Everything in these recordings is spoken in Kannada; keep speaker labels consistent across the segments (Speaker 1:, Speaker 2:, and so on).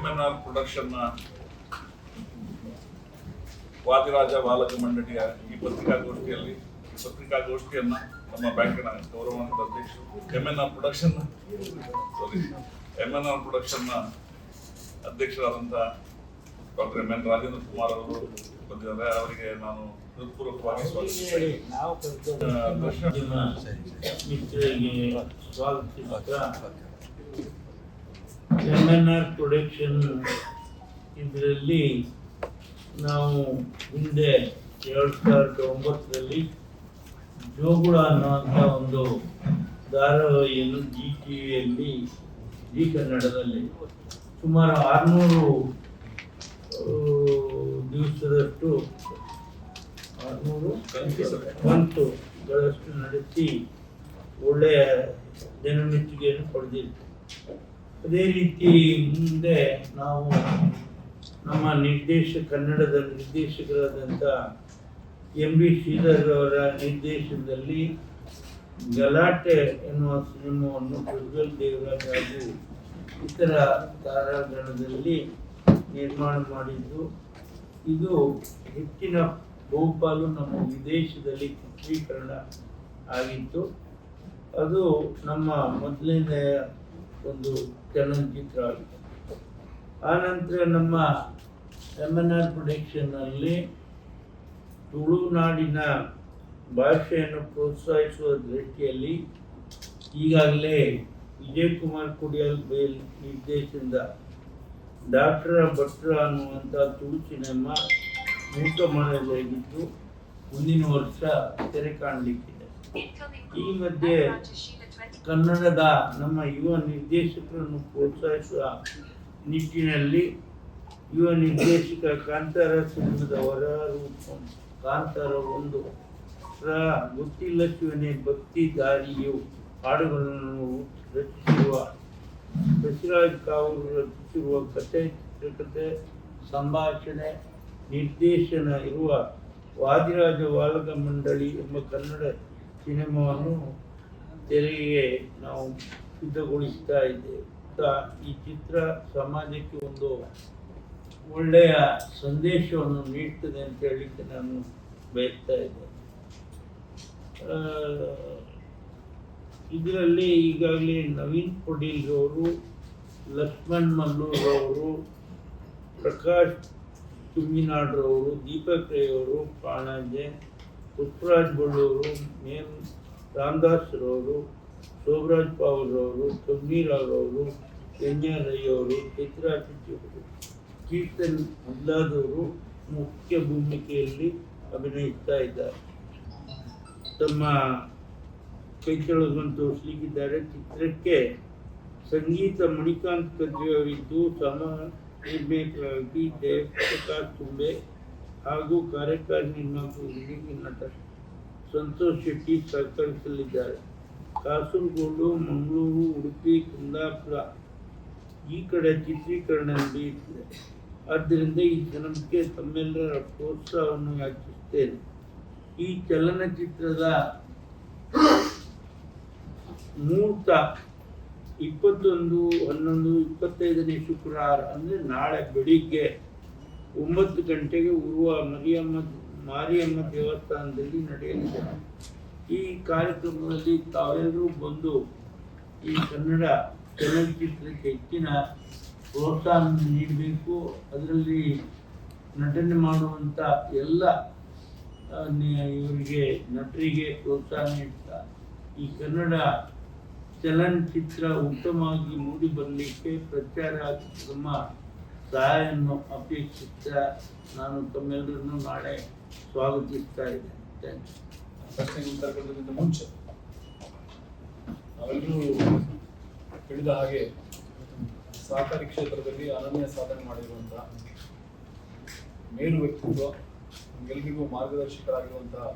Speaker 1: ಎಂ ಎನ್ ಆರ್ ಪ್ರೊಡಕ್ಷನ್ನ ವಾದಿರಾಜ ಬಾಲಕ ಮಂಡಳಿಯ ಈ ಪತ್ರಿಕಾಗೋಷ್ಠಿಯಲ್ಲಿ ಈ ಪತ್ರಿಕಾಗೋಷ್ಠಿಯನ್ನ ನಮ್ಮ ಬ್ಯಾಂಕಿನ ಗೌರವಾನ್ವಿತ ಅಧ್ಯಕ್ಷ MNR N R production sorry MNR N R ಪ್ರೊಡಕ್ಷನ್ನ ಅಧ್ಯಕ್ಷರಾದಂಥ doctor M N Rajendra Kumar ಅವರು ಬಂದಿದ್ದಾರೆ. ಅವರಿಗೆ ನಾನು ಹೃತ್ಪೂರ್ವಕವಾಗಿ ಸ್ವಾಗತಿಸ್ತೇನೆ
Speaker 2: ನಾವು
Speaker 1: ಆ, ದರ್ಶನ
Speaker 2: ಮಿತ್ರರಿಗೆ ಸ್ವಾಗತಿಸ್ತಾ ಎಂ ಎನ್ ಆರ್ ಪ್ರೊಡಕ್ಷನ್ ಇದರಲ್ಲಿ ನಾವು ಹಿಂದೆ ಎರಡು ಸಾವಿರದ ಒಂಬತ್ತರಲ್ಲಿ ಜೋಗುಳ ಅನ್ನುವಂಥ ಒಂದು ಧಾರಾವಾಹಿಯನ್ನು ಜಿ ಟಿ ವಿಯಲ್ಲಿ ಜಿ ಕನ್ನಡದಲ್ಲಿ ಸುಮಾರು ಆರುನೂರು ದಿವಸದಷ್ಟು, ಆರುನೂರು ಕಂತುಗಳಷ್ಟು ನಡೆಸಿ ಒಳ್ಳೆಯ ಜನಮೆಚ್ಚುಗೆಯನ್ನು ಪಡೆದಿತ್ತು ಅದೇ ರೀತಿ ಮುಂದೆ ನಾವು ನಮ್ಮ ನಿರ್ದೇಶ, ಕನ್ನಡದ ನಿರ್ದೇಶಕರಾದಂಥ ಎಂ ಬಿ ಶ್ರೀಧರ್ ಅವರ ನಿರ್ದೇಶನದಲ್ಲಿ ಗಲಾಟೆ ಎನ್ನುವ ಸಿನಿಮಾವನ್ನು ಪ್ರಜ್ವಲ್ ದೇವರಾಜ್ ಹಾಗೂ ಇತರ ತಾರಾಗಣದಲ್ಲಿ ನಿರ್ಮಾಣ ಮಾಡಿದ್ದು, ಇದು ಹೆಚ್ಚಿನ ಬಹುಪಾಲು ನಮ್ಮ ವಿದೇಶದಲ್ಲಿ ಚಿತ್ರೀಕರಣ ಆಗಿತ್ತು. ಅದು ನಮ್ಮ ಮೊದಲನೆಯ ಒಂದು ಚಲನಚಿತ್ರ ಆಗಿದೆ. ಆನಂತರ ನಮ್ಮ ಎಂ ಎನ್ ಆರ್ ಪ್ರೊಡಕ್ಷನ್ನಲ್ಲಿ ತುಳುನಾಡಿನ ಭಾಷೆಯನ್ನು ಪ್ರೋತ್ಸಾಹಿಸುವ ದೃಷ್ಟಿಯಲ್ಲಿ ಈಗಾಗಲೇ ವಿಜಯ್ ಕುಮಾರ್ ಕುಡಿಯಲ್ ಬೇಲ್ ನಿರ್ದೇಶನದ ಡಾಕ್ಟರ್ ಭಟ್ರ ಅನ್ನುವಂಥ ತುಳು ಸಿನಿಮಾ ಮೂಕ ಮಾಡಲಾಗಿದ್ದು ಮುಂದಿನ ವರ್ಷ ತೆರೆ ಕಾಣಲಿಕ್ಕಿದೆ.
Speaker 3: ಈ
Speaker 2: ಈ ಮಧ್ಯೆ ಕನ್ನಡದ ನಮ್ಮ ಯುವ ನಿರ್ದೇಶಕರನ್ನು ಪ್ರೋತ್ಸಾಹಿಸುವ ನಿಟ್ಟಿನಲ್ಲಿ ಯುವ ನಿರ್ದೇಶಕ ಕಾಂತಾರ ಸಿನಿಮಾದ ಹೊರರೂಪ ಕಾಂತಾರ ಒಂದು ಗೊತ್ತಿಲ್ಲ ಶಿವನೇ, ಭಕ್ತಿ ದಾರಿಯು ಹಾಡುಗಳನ್ನು ರಚಿಸಿರುವ ಬಸವರಾಜ್ ಕಾವೂರು ರಚಿಸಿರುವ ಕಥೆ, ಚಿತ್ರಕಥೆ, ಸಂಭಾಷಣೆ, ನಿರ್ದೇಶನ ಇರುವ ವಾದಿರಾಜ ವಾಲಕ ಮಂಡಳಿ ಎಂಬ ಕನ್ನಡ ಸಿನಿಮಾವನ್ನು ತೆರೆಗೆ ನಾವು ಸಿದ್ಧಗೊಳಿಸ್ತಾ ಇದ್ದೇವೆ. ಈ ಚಿತ್ರ ಸಮಾಜಕ್ಕೆ ಒಂದು ಒಳ್ಳೆಯ ಸಂದೇಶವನ್ನು ನೀಡ್ತದೆ ಅಂತ ಹೇಳಲಿಕ್ಕೆ ನಾನು ಬಯಸ್ತಾ ಇದ್ದೇನೆ. ಇದರಲ್ಲಿ ಈಗಾಗಲೇ ನವೀನ್ ಪಟೀಲ್ ಅವರು ಲಕ್ಷ್ಮಣ್ ಮಲ್ಲೂರ್ ಅವರು ಪ್ರಕಾಶ್ ತುಮಿನಾಡ್ರವರು ದೀಪಕ್ ರೈ ಅವರು ಪಾಣಾಜೆ ಪುಷ್ಪರಾಜ್ ಬಳ್ಳೂರು, ಮೇಮ್ ರಾಮದಾಸ್ ರವರು ಶೋಭರಾಜ್ ಪಾವಲ್ ಅವರು ಎನ್ ಆರ್ ರೈ ಅವರು ಚಿತ್ರಾ ಅವರು ಕೀರ್ತನ್ ಮೊದಲಾದವರು ಮುಖ್ಯ ಭೂಮಿಕೆಯಲ್ಲಿ ಅಭಿನಯಿಸ್ತಾ ಇದ್ದಾರೆ. ತಮ್ಮ ಕೈಚಳಕವನ್ನು ಸಿಗಿದ್ದಾರೆ ಚಿತ್ರಕ್ಕೆ ಸಂಗೀತ ಮಣಿಕಾಂತ್ ಕದ್ರಿ ಅವರಿದ್ದು ಸಮ ಪ್ರಕಾಶ್ ತುಂಬೆ ಹಾಗೂ ಕಾರ್ಯಕಾರಿ ನಿರ್ಮಾಪಕ ನಟ ಸಂತೋಷ್ ಶೆಟ್ಟಿ ಸಹಕರಿಸಲಿದ್ದಾರೆ ಕಾಸರಗೋಡು ಮಂಗಳೂರು, ಉಡುಪಿ, ಕುಂದಾಪುರ ಈ ಕಡೆ ಚಿತ್ರೀಕರಣ ನಡೆಯುತ್ತಿದೆ ಆದ್ದರಿಂದ ಈ ಜನಕ್ಕೆ ತಮ್ಮೆಲ್ಲರ ಪ್ರೋತ್ಸಾಹವನ್ನು ಯಾಚಿಸುತ್ತೇನೆ. ಈ ಚಲನಚಿತ್ರದ ಮುಹೂರ್ತ ಇಪ್ಪತ್ತೊಂದು, ಹನ್ನೊಂದು, ಇಪ್ಪತ್ತೈದನೇ ಶುಕ್ರವಾರ, ಅಂದರೆ ನಾಳೆ ಬೆಳಿಗ್ಗೆ ಒಂಬತ್ತು ಗಂಟೆಗೆ ಉರುವ ಮರಿಯಮ್ಮ ಮಾರಿಯಮ್ಮ ದೇವಸ್ಥಾನದಲ್ಲಿ ನಡೆಯಲಿದೆ. ಈ ಕಾರ್ಯಕ್ರಮದಲ್ಲಿ ತಾವೆಲ್ಲರೂ ಬಂದು ಈ ಕನ್ನಡ ಚಲನಚಿತ್ರಕ್ಕೆ ಹೆಚ್ಚಿನ ಪ್ರೋತ್ಸಾಹ ನೀಡಬೇಕು. ಅದರಲ್ಲಿ ನಟನೆ ಮಾಡುವಂಥ ಎಲ್ಲ ಇವರಿಗೆ ನಟರಿಗೆ ಪ್ರೋತ್ಸಾಹ ನೀಡ್ತಾ, ಈ ಕನ್ನಡ ಚಲನಚಿತ್ರ ಉತ್ತಮವಾಗಿ ಮೂಡಿ ಬರಲಿಕ್ಕೆ ಪ್ರಚಾರ ನಮ್ಮ ಸಹಾಯವನ್ನು ಅಪೇಕ್ಷಿಸ್ತಾ ನಾನು ತಮ್ಮೆಲ್ಲರನ್ನು ನಾಳೆ ಸ್ವಾಗತಿಸ್ತಾ ಇದ್ದೇನೆ. ಥ್ಯಾಂಕ್
Speaker 4: ಮುಂಚೆ, ನಾವೆಲ್ಲರೂ ತಿಳಿದ ಹಾಗೆ ಸಹಕಾರಿ ಕ್ಷೇತ್ರದಲ್ಲಿ ಅನನ್ಯ ಸಾಧನೆ ಮಾಡಿರುವಂತಹ ಮೇರು ವ್ಯಕ್ತಿತ್ವ, ನಮ್ಗೆಲ್ರಿಗೂ ಮಾರ್ಗದರ್ಶಕರಾಗಿರುವಂತಹ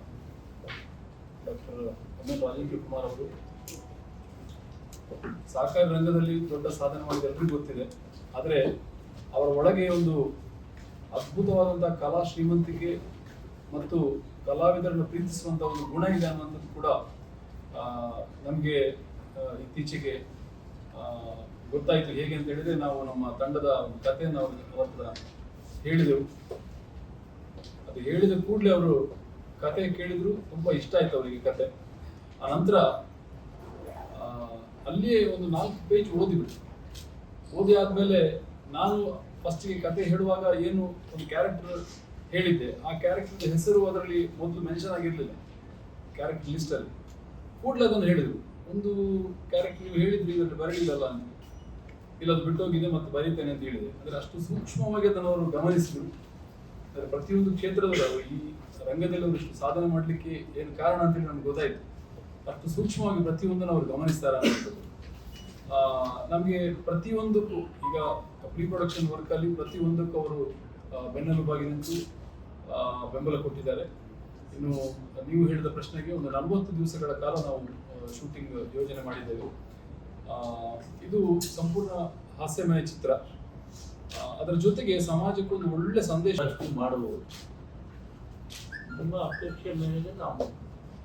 Speaker 4: ಡಾಕ್ಟರ್ ಎಂ ರಾಜೇಂದ್ರ ಕುಮಾರ್ ಅವರು. ಸಹಕಾರಿ ರಂಗದಲ್ಲಿ ದೊಡ್ಡ ಸಾಧನೆ ಮಾಡಿದ ಎಲ್ರಿಗೂ ಗೊತ್ತಿದೆ. ಆದರೆ ಅವರ ಒಳಗೆ ಒಂದು ಅದ್ಭುತವಾದಂತಹ ಕಲಾ ಶ್ರೀಮಂತಿಕೆ ಮತ್ತು ಕಲಾವಿದರನ್ನು ಪ್ರೀತಿಸುವಂತ ಒಂದು ಗುಣ ಇದೆ ಅನ್ನುವಂಥದ್ದು ಕೂಡ ನಮಗೆ ಇತ್ತೀಚೆಗೆ ಗೊತ್ತಾಯಿತು. ಹೇಗೆ ಅಂತ ಹೇಳಿದ್ರೆ ನಾವು ನಮ್ಮ ತಂಡದ ಒಂದು ಕಥೆಯನ್ನು ಅವ್ರ ಹತ್ರ ಹೇಳಿದೆವು. ಅದು ಹೇಳಿದ ಕೂಡಲೇ ಅವರು ಕತೆ ಕೇಳಿದ್ರು. ತುಂಬಾ ಇಷ್ಟ ಆಯ್ತು ಅವರಿಗೆ ಕತೆ ಆ ನಂತರ ಅಲ್ಲಿಯೇ ಒಂದು ನಾಲ್ಕು ಪೇಜ್ ಓದಿಬಿಟ್ರು. ಓದಿ ಆದ್ಮೇಲೆ ನಾನು ಫಸ್ಟಿಗೆ ಕತೆ ಹೇಳುವಾಗ ಏನು ಒಂದು ಕ್ಯಾರೆಕ್ಟರ್ ಹೇಳಿದ್ದೆ. ಆ ಕ್ಯಾರೆಕ್ಟರ್ ಹೆಸರು ಅದರಲ್ಲಿ ಮೊದಲು ಮೆನ್ಷನ್ ಆಗಿರಲಿಲ್ಲ. ಕ್ಯಾರೆಕ್ಟರ್ ಲಿಸ್ಟಲ್ಲಿ ಕೂಡಲೇ ಅದನ್ನು ಹೇಳಿದ್ರು. ಒಂದು ಕ್ಯಾರೆಕ್ಟರ್ ನೀವು ಹೇಳಿದ್ರಿ, ಇದರಲ್ಲಿ ಬರಲಿಲ್ಲಲ್ಲ ಅಂತ. ಇಲ್ಲ, ಅದು ಬಿಟ್ಟೋಗಿದೆ ಮತ್ತು ಬರೀತೇನೆ ಅಂತ ಹೇಳಿದೆ. ಅಂದ್ರೆ ಅಷ್ಟು ಸೂಕ್ಷ್ಮವಾಗಿ ಅದನ್ನು ಅವರು ಗಮನಿಸಿದ್ರು. ಅಂದರೆ ಪ್ರತಿಯೊಂದು ಕ್ಷೇತ್ರದಲ್ಲೂ ಅವರು ಈ ರಂಗದಲ್ಲಿ ಇಷ್ಟು ಸಾಧನೆ ಮಾಡಲಿಕ್ಕೆ ಏನು ಕಾರಣ ಅಂತೇಳಿ ನಮ್ಗೆ ಗೊತ್ತಾಯ್ತು. ಅಷ್ಟು ಸೂಕ್ಷ್ಮವಾಗಿ ಪ್ರತಿಯೊಂದನ್ನು ಅವರು ಗಮನಿಸ್ತಾರೆ ಅನ್ನೋದು ನಮಗೆ ಪ್ರತಿಯೊಂದಕ್ಕೂ ಈಗ ಪ್ರೀ ಪ್ರೊಡಕ್ಷನ್ ವರ್ಕ್ ಅಲ್ಲಿ ಪ್ರತಿಯೊಂದಕ್ಕೂ ಅವರು ಬೆನ್ನೆಲುಬಾಗಿ ನಿಂತು ಬೆಂಬಲ ಕೊಟ್ಟಿದ್ದಾರೆ. ಇನ್ನು ನೀವು ಹೇಳಿದ ಪ್ರಶ್ನೆಗೆ ಒಂದು ನಲವತ್ತು ದಿವಸಗಳ ಕಾಲ ನಾವು ಶೂಟಿಂಗ್ ಯೋಜನೆ ಮಾಡಿದ್ದೆವು. ಇದು ಸಂಪೂರ್ಣ ಹಾಸ್ಯಮಯ ಚಿತ್ರ. ಅದರ ಜೊತೆಗೆ ಸಮಾಜಕ್ಕೊಂದು ಒಳ್ಳೆ ಸಂದೇಶ.
Speaker 2: ಮಾಡಬಹುದು ತುಂಬಾ ಅಪೇಕ್ಷೆ ಮೇಲೆ ನಾವು